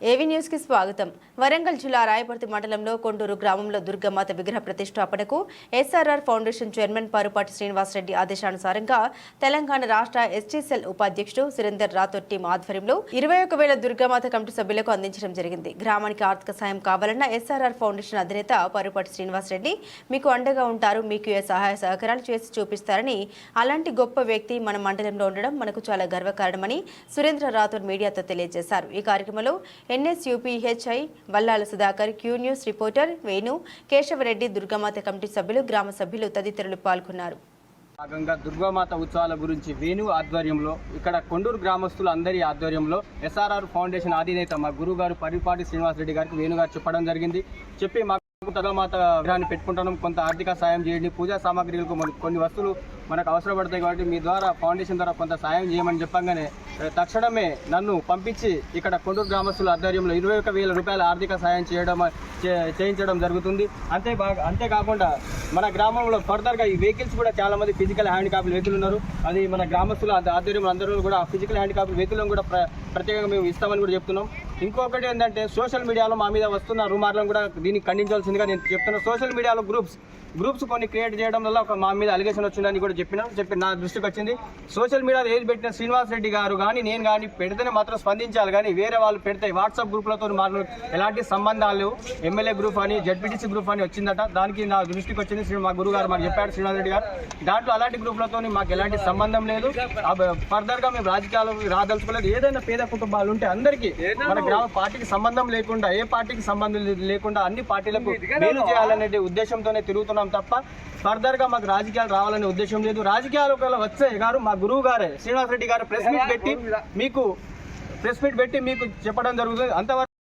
ఏవి న్యూస్కి స్వాగతం? వరంగల్ జిల్లా రాయపర్తి మండలంలో కొండూరు గ్రామంలో దుర్గమాత విగ్రహ ప్రతిష్టాపనకు SRR foundation chairman Parupati Srinivasareddy ఆదేశానుసారంగా Telangana రాష్ట్ర ఎస్టీసెల్ ఉపాధ్యక్షుడు సురేందర్ రాథోడ్ టీం ఆధ్వర్యంలో ఇరవై ఒక వేల దుర్గమాత కమిటీ సభ్యులకు అందించడం జరిగింది. గ్రామానికి ఆర్థిక సాయం కావాలన్న ఎస్ఆర్ఆర్ ఫౌండేషన్ అధినేత పరుపాటి శ్రీనివాసరెడ్డి మీకు అండగా ఉంటారు మీకు ఏ సహాయ సహకారాలు చేసి చూపిస్తారని అలాంటి గొప్ప వ్యక్తి మన మండలంలో ఉండడం మనకు చాలా గర్వకారణమని సురేంద్ర రాథోడ్ మీడియాతో తెలియజేశారు. ఈ కార్యక్రమంలో ఎన్ఎస్యూపీహెచ్ఐ Vallala Sudhakar Q news reporter Venu Keshavareddy Durgamata committee సభ్యులు గ్రామ సభ్యులు తదితరులు పాల్గొన్నారు. భాగంగా దుర్గామాత ఉత్సవాల గురించి వేణు ఆధ్వర్యంలో ఇక్కడ కొండూరు గ్రామస్తులు అందరి ఆధ్వర్యంలో ఎస్ఆర్ఆర్ ఫౌండేషన్ అధినేత మా గురువు గారు పరిపాటి శ్రీనివాసరెడ్డి గారికి వేణుగారు చెప్పడం జరిగింది. చెప్పి మాకు దుర్గామాత విగ్రహాన్ని పెట్టుకుంటాం కొంత ఆర్థిక సాయం చేయండి పూజా సామాగ్రిలకు కొన్ని వస్తువులు మనకు అవసరపడతాయి కాబట్టి మీ ద్వారా ఫౌండేషన్ ద్వారా కొంత సాయం చేయమని చెప్పంగానే తక్షణమే నన్ను పంపించి ఇక్కడ కొండూరు గ్రామస్తుల ఆధ్వర్యంలో ఇరవై ఒక వేల రూపాయల ఆర్థిక సాయం చేయడం చే- చేయించడం జరుగుతుంది. అంతే బాగా అంతేకాకుండా మన గ్రామంలో ఫర్దర్గా ఈ వెహికల్స్ కూడా చాలా మంది ఫిజికల్ హ్యాండిక్యాప్డ్ వెహికల్ ఉన్నారు. అది మన గ్రామస్తుల ఆధ్వర్యంలో అందరూ కూడా ఫిజికల్ హ్యాండిక్యాప్డ్ వెహికల్ కూడా ప్ర- ప్రత్యేకంగా మేము ఇస్తామని కూడా చెప్తున్నాం. ఇంకొకటి ఏంటంటే సోషల్ మీడియాలో మా మీద వస్తున్న రూమార్లను కూడా దీన్ని ఖండించాల్సిందిగా నేను చెప్తున్నాను సోషల్ మీడియాలో గ్రూప్స్ గ్రూప్స్ కొన్ని క్రియేట్ చేయడం వల్ల ఒక మా మీద అలిగేషన్ వచ్చిందని కూడా చెప్పిన చెప్పి నా దృష్టికి వచ్చింది. సోషల్ మీడియాలో ఏది పెట్టిన శ్రీనివాస్ రెడ్డి గారు కానీ నేను కానీ పెడితేనే మాత్రం స్పందించాలి. కానీ వేరే వాళ్ళు పెడితే వాట్సాప్ గ్రూపులతో మాకు ఎలాంటి సంబంధాలు ఎమ్మెల్యే గ్రూప్ అని జడ్పీటీసీ గ్రూప్ అని వచ్చిందట. దానికి నా దృష్టికి వచ్చింది. శ్రీ మా గురువు గారు మాకు చెప్పారు శ్రీనివాస్ రెడ్డి గారు. దాంట్లో అలాంటి గ్రూపులతో మాకు ఎలాంటి సంబంధం లేదు. ఫర్దర్గా మేము రాజకీయాలు రాదలుచుకోలేదు. ఏదైనా పేద కుటుంబాలు ఉంటే అందరికీ మన గ్రామ పార్టీకి సంబంధం లేకుండా ఏ పార్టీకి సంబంధం లేకుండా అన్ని పార్టీలకు మేలు చేయాలనే ఉద్దేశంతోనే తిరుగుతున్నాం తప్ప ఫర్దర్గా మాకు రాజకీయాలు రావాలనే ఉద్దేశం లేదు. రాజకీయాలు ఒకవేళ వచ్చే గారు మా గురువు గారే శ్రీనివాస్ రెడ్డి గారు ప్రెస్ మీట్ పెట్టి మీకు ప్రెస్ మీట్ పెట్టి మీకు చెప్పడం జరుగుతుంది. అంతవరకు